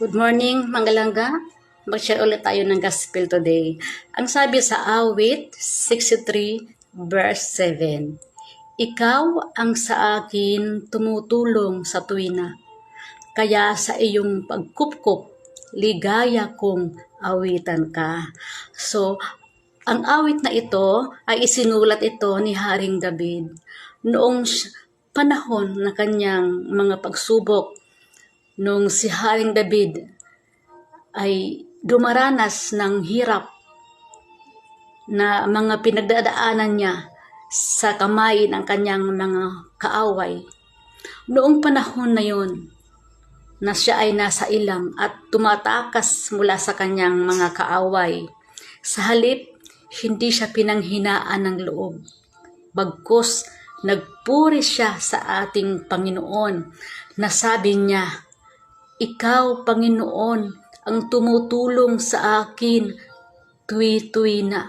Good morning, Mangalangga. Mag-share ulit tayo ng gospel today. Ang sabi sa awit 63 verse 7, Ikaw ang sa akin tumutulong sa tuwina, kaya sa iyong pagkupkup, ligaya kong awitan ka. So, ang awit na ito ay isinulat ito ni Haring David noong panahon na kanyang mga pagsubok nung si Haring David ay dumaranas ng hirap na mga pinagdadaanan niya sa kamay ng kanyang mga kaaway. Noong panahon na yun, na siya ay nasa ilang at tumatakas mula sa kanyang mga kaaway. Sa halip, hindi siya pinanghinaan ng loob. Bagkus, nagpuri siya sa ating Panginoon na sabi niya, Ikaw, Panginoon, ang tumutulong sa akin tuwi-tuwi na.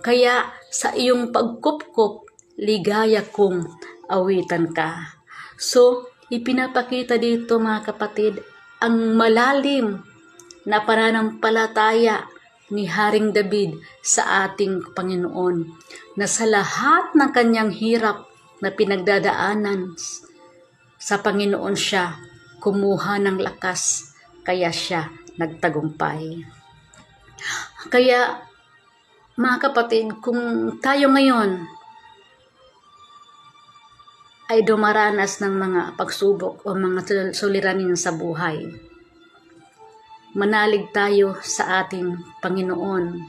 Kaya sa iyong pagkupkup, ligaya kong awitan ka. So, ipinapakita dito mga kapatid, ang malalim na pananampalataya ni Haring David sa ating Panginoon na sa lahat ng kanyang hirap na pinagdadaanan sa Panginoon siya kumuha ng lakas kaya siya nagtagumpay. Kaya mga kapatid, kung tayo ngayon ay dumaranas ng mga pagsubok o mga sul- suliranin sa buhay, manalig tayo sa ating Panginoon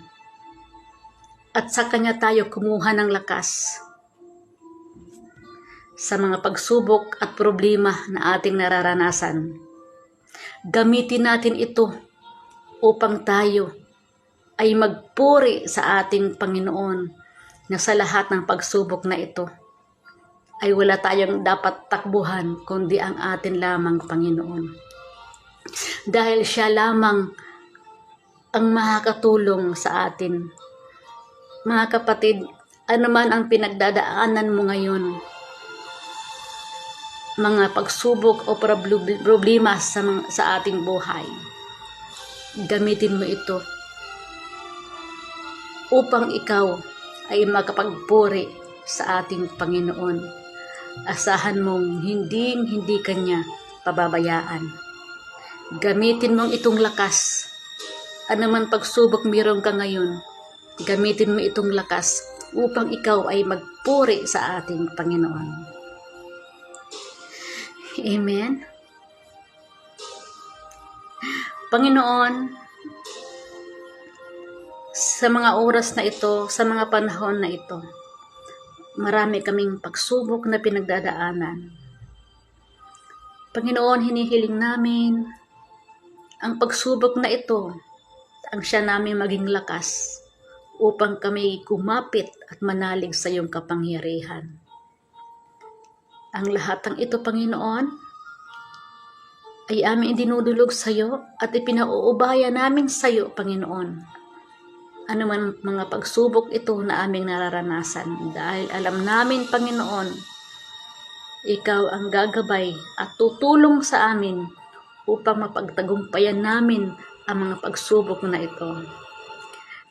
at sa Kanya tayo kumuha ng lakas sa mga pagsubok at problema na ating nararanasan. Gamitin natin ito upang tayo ay magpuri sa ating Panginoon na sa lahat ng pagsubok na ito ay wala tayong dapat takbuhan kundi ang atin lamang Panginoon. Dahil siya lamang ang makakatulong sa atin. Mga kapatid, ano man ang pinagdadaanan mo ngayon, mga pagsubok o problema sa, sa ating buhay, gamitin mo ito upang ikaw ay makapagpuri sa ating Panginoon. Asahan mong hindi hindi kanya pababayaan. Gamitin mong itong lakas. Ano man pagsubok meron ka ngayon, gamitin mo itong lakas upang ikaw ay magpuri sa ating Panginoon. Amen. Panginoon, sa mga oras na ito, sa mga panahon na ito, marami kaming pagsubok na pinagdadaanan. Panginoon, hinihiling namin ang pagsubok na ito, ang siya namin maging lakas upang kami kumapit at manalig sa iyong kapangyarihan. Ang lahat ng ito, Panginoon, ay aming dinudulog sa iyo at ipinauubaya namin sa iyo, Panginoon. Ano man mga pagsubok ito na aming nararanasan dahil alam namin, Panginoon, ikaw ang gagabay at tutulong sa amin upang mapagtagumpayan namin ang mga pagsubok na ito.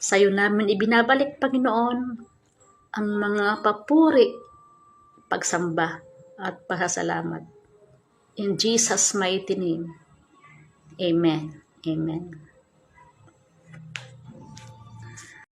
Sa iyo namin ibinabalik, Panginoon, ang mga papuri, pagsamba at pasasalamat. In Jesus' mighty name. Amen. Amen.